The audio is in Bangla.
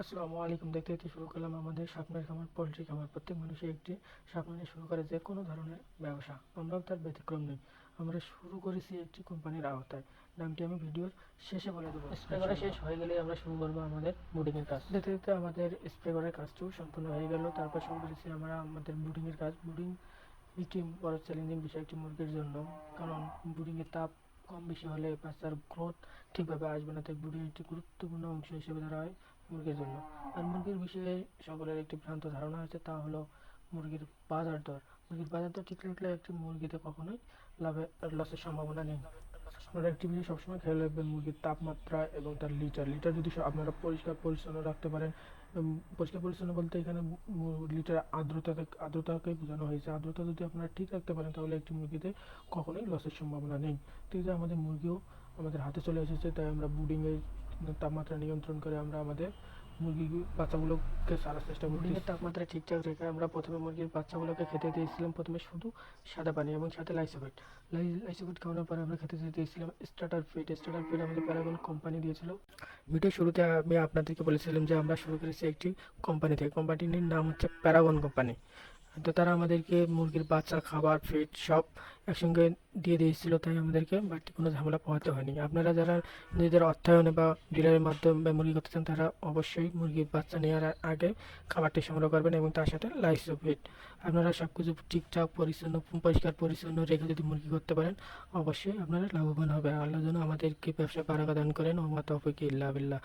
আসসালামু আলাইকুম। দেখতে দেখতে শুরু করলাম আমাদের স্বপ্নের খামার পোলট্রি খামার। প্রত্যেক মানুষই একটি স্বপ্ন নিয়ে শুরু করে যে কোনো ধরনের ব্যবসা। আমরাও তার ব্যতিক্রম নেই। আমরা শুরু করেছি একটি কোম্পানির আওতায়। নামটি আমি ভিডিওর শেষে বলে দেবো। স্প্রে করা শেষ হয়ে গেলে আমরা শুরু করব আমাদের বুডিংয়ের কাজ। দেখতে দেখতে আমাদের স্প্রে করার কাজটিও সম্পূর্ণ হয়ে গেল। তারপর শুরু করেছি আমরা আমাদের বুডিংয়ের কাজ। বুডিং একটি বড় চ্যালেঞ্জিং বিষয় একটি মুরগির জন্য। কারণ বুডিংয়ের তাপ কম বেশি হলে বাচ্চার গ্রোথ ঠিকভাবে আসবে না। তাই বুডিং একটি গুরুত্বপূর্ণ অংশ হিসেবে ধরা হয়। মুরগির জন্য। আর মুরগির বিষয়ে সকলের একটি ভ্রান্ত ধারণা আছে, তা হলো মুরগির বাজার দর। মুরগির বাজার দর ঠিক রাখলে একটি মুরগিতে কখনোই লাভে লসের সম্ভাবনা নেই। আপনারা একটি বিষয় সবসময় খেয়াল রাখবেন, মুরগির তাপমাত্রা এবং তার লিটার লিটার যদি আপনারা পরিষ্কার পরিচ্ছন্ন রাখতে পারেন পরিষ্কার পরিচ্ছন্ন বলতে এখানে লিটার আর্দ্রতা আর্দ্রতাকে বোঝানো হয়েছে। আর্দ্রতা যদি আপনারা ঠিক রাখতে পারেন, তাহলে একটি মুরগিতে কখনোই লসের সম্ভাবনা নেই। এই যে আমাদের মুরগিও আমাদের হাতে চলে এসেছে, তাই আমরা বুডিংয়ের তাপমাত্রা নিয়ন্ত্রণ করে আমরা আমাদের মুরগি বাচ্চাগুলোকে সারার চেষ্টা করি মুরগির তাপমাত্রা ঠিকঠাক রেখে আমরা প্রথমে মুরগির বাচ্চাগুলোকে খেতে দিয়েছিলাম। প্রথমে শুধু সাদা পানি এবং সাথে লাইসোফিট লাইসোফিট খাওয়ানোর পরে আমরা খেতে দিয়েছিলাম স্টার্টার ফিড স্টার্টার ফিড আমাদের প্যারাগন কোম্পানি দিয়েছিল। ভিডিও শুরুতে আমি আপনাদেরকে বলেছিলাম যে আমরা শুরু করেছি একটি কোম্পানি থেকে। কোম্পানিটির নাম হচ্ছে প্যারাগন কোম্পানি তো তারা আমাদেরকে মুরগির বাচ্চা, খাবার ফিড সব একসঙ্গে দিয়ে দিয়েছিল, তাই আমাদেরকে বাড়তি কোনো ঝামেলা পোহাতে হয়নি। আপনারা যারা নিজেদের অর্থায়নে বা ডিলারের মাধ্যমে মুরগি করতে চান, তারা অবশ্যই মুরগির বাচ্চা নেওয়ার আগে খাবারটি সংগ্রহ করবেন এবং তার সাথে লাইসো ফিড। আপনারা সব কিছু ঠিকঠাক, পরিচ্ছন্ন, পরিষ্কার, পরিচ্ছন্ন রেখে যদি মুরগি করতে পারেন, অবশ্যই আপনারা লাভবান হবে আল্লাহ যেন আমাদেরকে ব্যবসা বারাকা দান করেন ও মাতা ইল্লা বিল্লাহ।